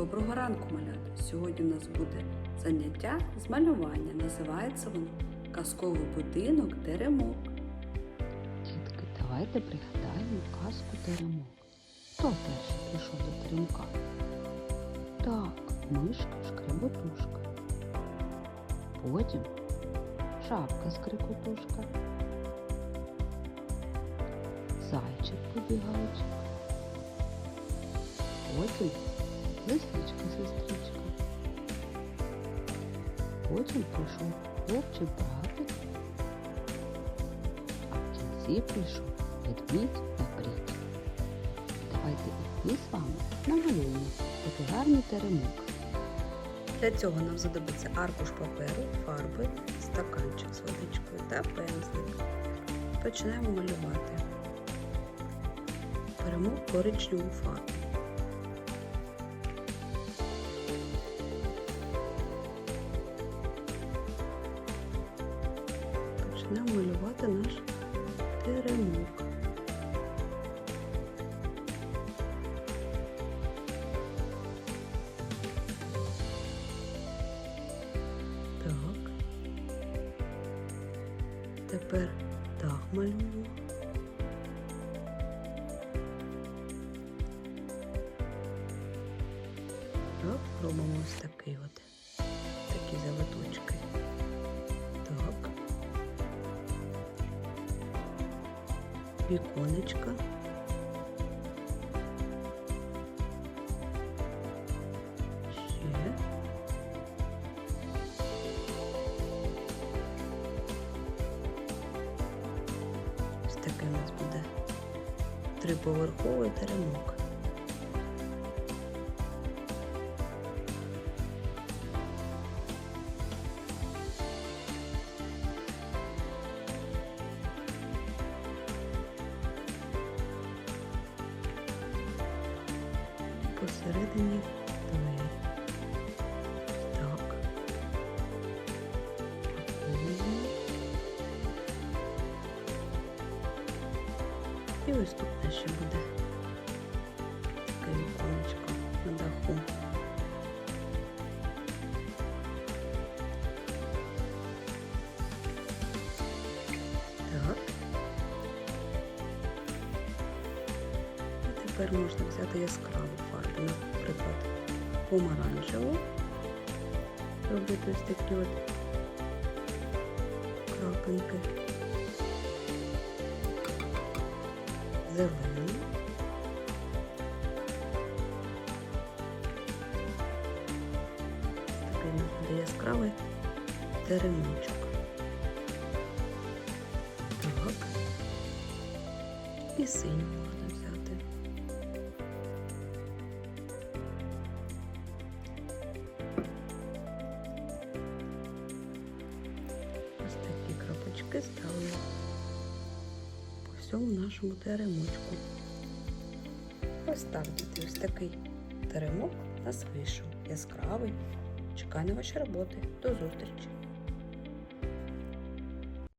Доброго ранку, малята! Сьогодні у нас буде заняття з малювання. Називається воно Казковий будинок Теремок. Дітки, давайте пригадаємо казку теремок. Хто перший прийшов до теремка? Так, мишка шкреботушка. Потім шапка скрикотушка. Зайчик побігаючи. Потім лисичка сестричка. Потім прийшов хлопчик братик. А в кінці прийшов ведмідь на брід. Давайте і з вами намалюємо такий гарний теремок. Для цього нам знадобиться аркуш паперу, фарби, стаканчик з водичкою та пензлик. Починаємо малювати. Беремо коричневу фарбу. Починаємо малювати наш теремок. Так. Тепер дах малюємо. Так, робимо ось такий от. Віконечка. Ще. Ось таке у нас буде триповерховий теремок. Посередині двері. Так. І ось тут ще буде тепер можна взяти яскраву фарбу, наприклад, помаранчеву. Робити ось такі от крапинки. зелений. Такий буде яскравий теремочок. Так. І синій можна крапочки ставлю по всьому нашому теремочку. Ось так, діти, ось такий теремок у нас вийшов. Яскравий. Чекаю на ваші роботи. До зустрічі!